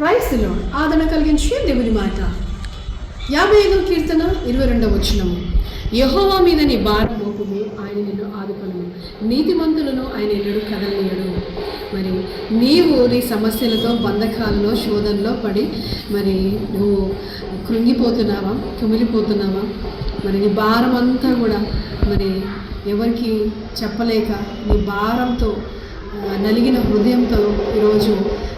క్రైస్తులో ఆదరణ కలిగించే దేవుని మాట యాభై ఐదో కీర్తన ఇరవై రెండవ వచనము. యహోవా మీద నీ భారం మోపుము ఆయన నిన్ను ఆదుకొను నీతిమంతులను ఆయన ఎన్నడూ కదలనీయడు మరి నీవు నీ సమస్యలతో బంధకాల్లో శోధనలో పడి మరి నువ్వు కృంగిపోతున్నావా కుమిలిపోతున్నావా? మరి నీ భారం అంతా కూడా మరి ఎవరికి చెప్పలేక నీ భారంతో నలిగిన హృదయంతో ఈరోజు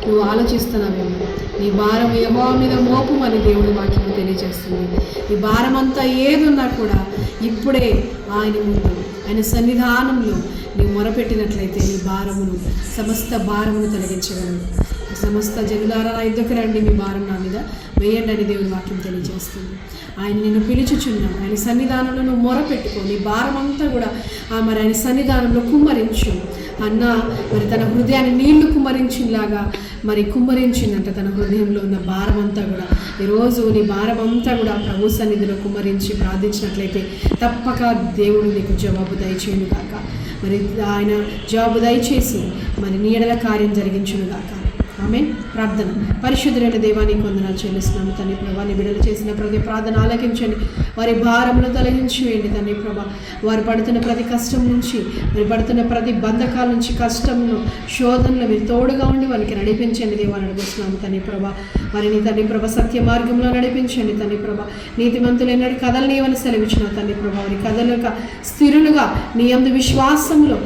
నువ్వు ఆలోచిస్తున్నావేమో. నీ భారం ఏమో మీద మోపు అని దేవుడి వాక్యం తెలియజేస్తుంది. నీ భారం అంతా ఏదున్నా కూడా ఇప్పుడే ఆయన ముందు ఆయన సన్నిధానంలో నీవు మొరపెట్టినట్లయితే నీ భారమును సమస్త భారమును తొలగించగలడు సమస్త జనులారా నా యుద్ధకు రండి మీ భారం నా మీద. వేయండి అని దేవుని వాక్యం తెలియజేస్తుంది. ఆయన నేను పిలుచుచున్నాను ఆయన సన్నిధానంలో నువ్వు మొరపెట్టుకో నీ భారం అంతా కూడా ఆ మరి ఆయన సన్నిధానంలో కుమ్మరించు. అన్న మరి తన హృదయాన్ని నీళ్ళు కుమ్మరించినలాగా మరి కుమ్మరించిందంట తన హృదయంలో ఉన్న భారం అంతా కూడా. ఈరోజు నీ భారం అంతా కూడా ప్రభు సన్నిధిలో కుమ్మరించి ప్రార్థించినట్లయితే తప్పక దేవుడు నీకు జవాబు దయచేయును కాక మరి ఆయన జవాబు దయచేసి మరి నీడల కార్యం జరిగించును కాక ఆమె ప్రార్థన. పరిశుద్ధులైన దేవానికి వందనాలు చెల్లిస్తున్నాము. తండ్రి ప్రభా నీ బిడ్డలు చేసిన ప్రతి ప్రార్థన ఆలకించండి. వారి భారమును తొలగించి వేయండి తండ్రి ప్రభా. వారు పడుతున్న ప్రతి కష్టం నుంచి మరి పడుతున్న ప్రతి బంధకాల నుంచి కష్టంలో శోధనలు మీరు తోడుగా ఉండి వారికి నడిపించండి దేవాన్ని అడుగుతున్నాము తండ్రి ప్రభా. వారిని తండ్రి ప్రభ సత్య మార్గంలో నడిపించండి తండ్రి ప్రభ. నీతిమంతులైన కథలు కథలనేవని సెలవిచ్చిన తండ్రి ప్రభా. వారి కథలుగా స్థిరులుగా నీ అందు విశ్వాసంలో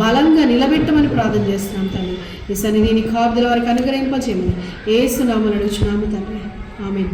బలంగా నిలబెట్టమని ప్రార్థన చేస్తున్నాం తండ్రి ఈ సన్నిధిని కాపుదల వారికి అనుగ్రహింపచేయమని. ఏసునామని నడుచున్నాము తండ్రి. ఆమె